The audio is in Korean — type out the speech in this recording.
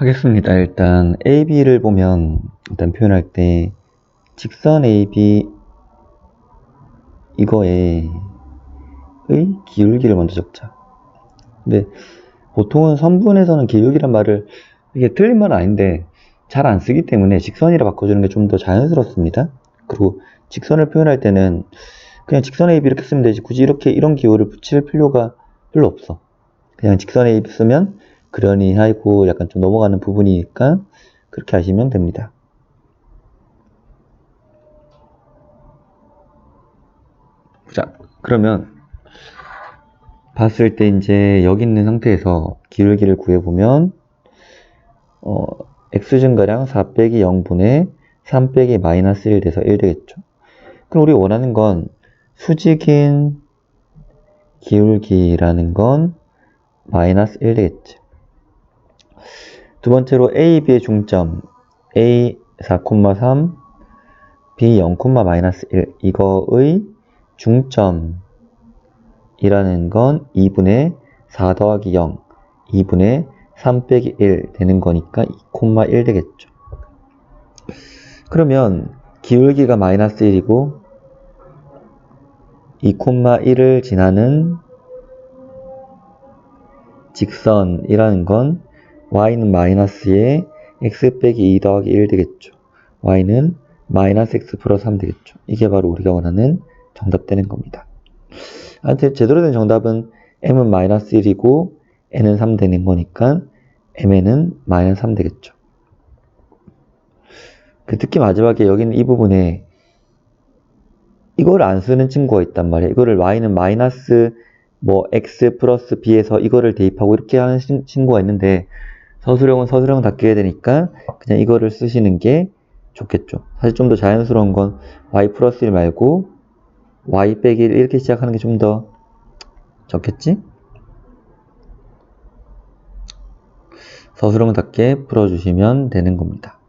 하겠습니다. 일단 AB를 보면 일단 표현할 때 직선 AB 이거에 의 기울기를 먼저 적자. 근데 보통은 선분에서는 기울기란 말을 이게 틀린 말은 아닌데 잘 안 쓰기 때문에 직선이라 바꿔주는 게 좀 더 자연스럽습니다. 그리고 직선을 표현할 때는 그냥 직선 AB 이렇게 쓰면 되지 굳이 이렇게 이런 기호를 붙일 필요가 별로 없어. 그냥 직선 AB 쓰면 그러니 하고 약간 좀 넘어가는 부분이니까 그렇게 하시면 됩니다. 자, 그러면 봤을 때 이제 여기 있는 상태에서 기울기를 구해보면 어, x 증가량 4 빼기 0분의 3 빼기 마이너스 1 돼서 1 되겠죠. 그럼 우리 원하는 건 수직인 기울기라는 건 마이너스 1 되겠죠. 두 번째로 A, B의 중점 A 4,3 B 0, 마이너스 1 이거의 중점이라는 건 2분의 4 더하기 0 2분의 3 빼기 1 되는 거니까 2,1 되겠죠. 그러면 기울기가 마이너스 1이고 2,1을 지나는 직선이라는 건 y는 마이너스에 x 빼기 2 더하기 1 되겠죠. y는 마이너스 x 플러스 3 되겠죠. 이게 바로 우리가 원하는 정답 되는 겁니다. 한테 제대로 된 정답은 m은 마이너스 1이고 n은 3 되는 거니까 mn은 마이너스 3 되겠죠. 그 특히 마지막에 여기 있는 이 부분에 이걸 안 쓰는 친구가 있단 말이에요. 이거를 y는 마이너스 뭐 x 플러스 b에서 이거를 대입하고 이렇게 하는 친- 친구가 있는데 서술형은 서술형답게 되니까 그냥 이거를 쓰시는 게 좋겠죠. 사실 좀 더 자연스러운 건 y 플러스 1 말고 y 빼기 1 이렇게 시작하는 게 좀 더 좋겠지? 서술형답게 풀어주시면 되는 겁니다.